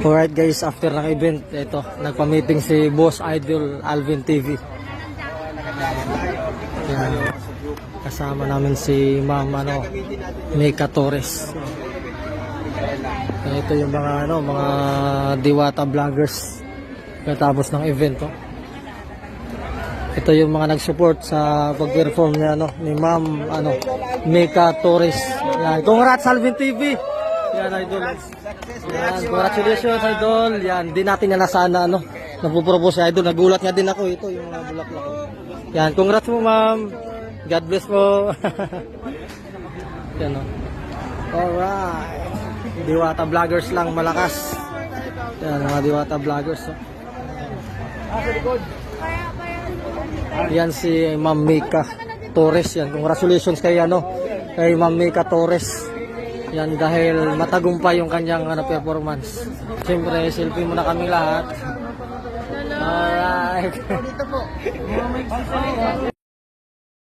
Alright guys, after ng event, ito, nagpa-meeting si Boss Idol Alvin TV. Yan. Kasama namin si Ma'am ano, Mika Torres. Ito yung mga ano, mga diwata vloggers katapos ng event. Oh. Ito yung mga nag-support sa pag-perform ni ano ni Ma'am ano Mika Torres. Yan, congrats Alvin TV. Yan idol. Yan, congratulations idol. Yan, di natin na sana ano napupropose idol. Nagulat nga din ako ito yung mga bulaklak. Yan, congrats mo ma'am. God bless po. Yan oh. Alright. Diwata vloggers lang malakas. Yan, mga diwata vloggers. Oh. Yan si Ma'am Mika Torres yan. Congratulations kay ano kay Ma'am Mika Torres. Yan dahil matagumpay yung kanyang ano performance. Siyempre, selfie muna kami lahat. Alright. Dito po.